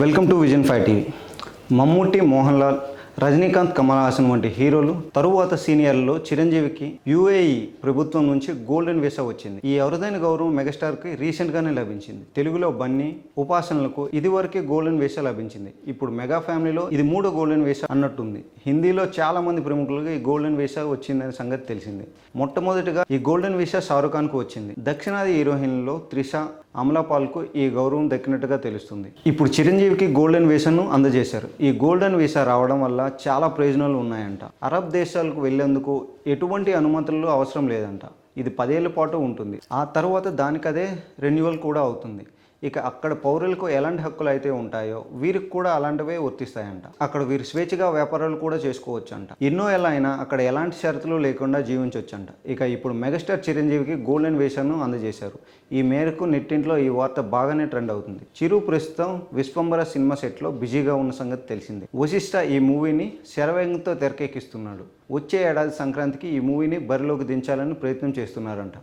Welcome to vision five TV. Mammootty Mohan Lal Rajinikanth Kamal Haasan వంటి హీరోలు తరువాత సీనియర్లలో చిరంజీవికి యుఏఈ ప్రభుత్వం నుంచి గోల్డెన్ వీసా వచ్చింది. ఈ అరుదైన గౌరవం మెగాస్టార్కి రీసెంట్గానే లభించింది. తెలుగులో బన్నీ ఉపాసనలకు ఇదివరకే గోల్డెన్ వీసా లభించింది. ఇప్పుడు మెగా ఫ్యామిలీలో ఇది మూడో గోల్డెన్ వీసా అన్నట్టుంది. హిందీలో చాలా మంది ప్రముఖులకు ఈ గోల్డెన్ వీసా వచ్చిందనే సంగతి తెలిసింది. మొట్టమొదటిగా ఈ గోల్డెన్ వీసా షారుఖ్ ఖాన్కు వచ్చింది. దక్షిణాది హీరోయిన్లలో త్రిష అమలాపాల్కు ఈ గౌరవం దక్కినట్టుగా తెలుస్తుంది. ఇప్పుడు చిరంజీవికి గోల్డెన్ వీసాను అందజేశారు. ఈ గోల్డెన్ వీసా రావడం వల్ల చాలా ప్రయోజనాలు ఉన్నాయంట. అరబ్ దేశాలకు వెళ్ళేందుకు ఎటువంటి అనుమతులు అవసరం లేదంట. ఇది పదేళ్ళ పాటు ఉంటుంది. ఆ తర్వాత దానికదే రెన్యువల్ కూడా అవుతుంది. ఇక అక్కడ పౌరులకు ఎలాంటి హక్కులు అయితే ఉంటాయో వీరికి కూడా అలాంటివే వర్తిస్తాయంట. అక్కడ వీరు స్వేచ్ఛగా వ్యాపారాలు కూడా చేసుకోవచ్చు అంట ఎన్నో ఎలా అయినా అక్కడ ఎలాంటి షరతులు లేకుండా జీవించవచ్చంట ఇక ఇప్పుడు మెగాస్టార్ చిరంజీవికి గోల్డెన్ వేషాను అందజేశారు. ఈ మేరకు నెట్టింట్లో ఈ వార్త బాగానే ట్రెండ్ అవుతుంది. చిరు ప్రస్తుతం విశ్వంబర సినిమా సెట్లో బిజీగా ఉన్న సంగతి తెలిసిందే. వశిష్ట ఈ మూవీని శరవేగంతో తెరకెక్కిస్తున్నాడు. వచ్చే ఏడాది సంక్రాంతికి ఈ మూవీని బరిలోకి దించాలని ప్రయత్నం చేస్తున్నారంట.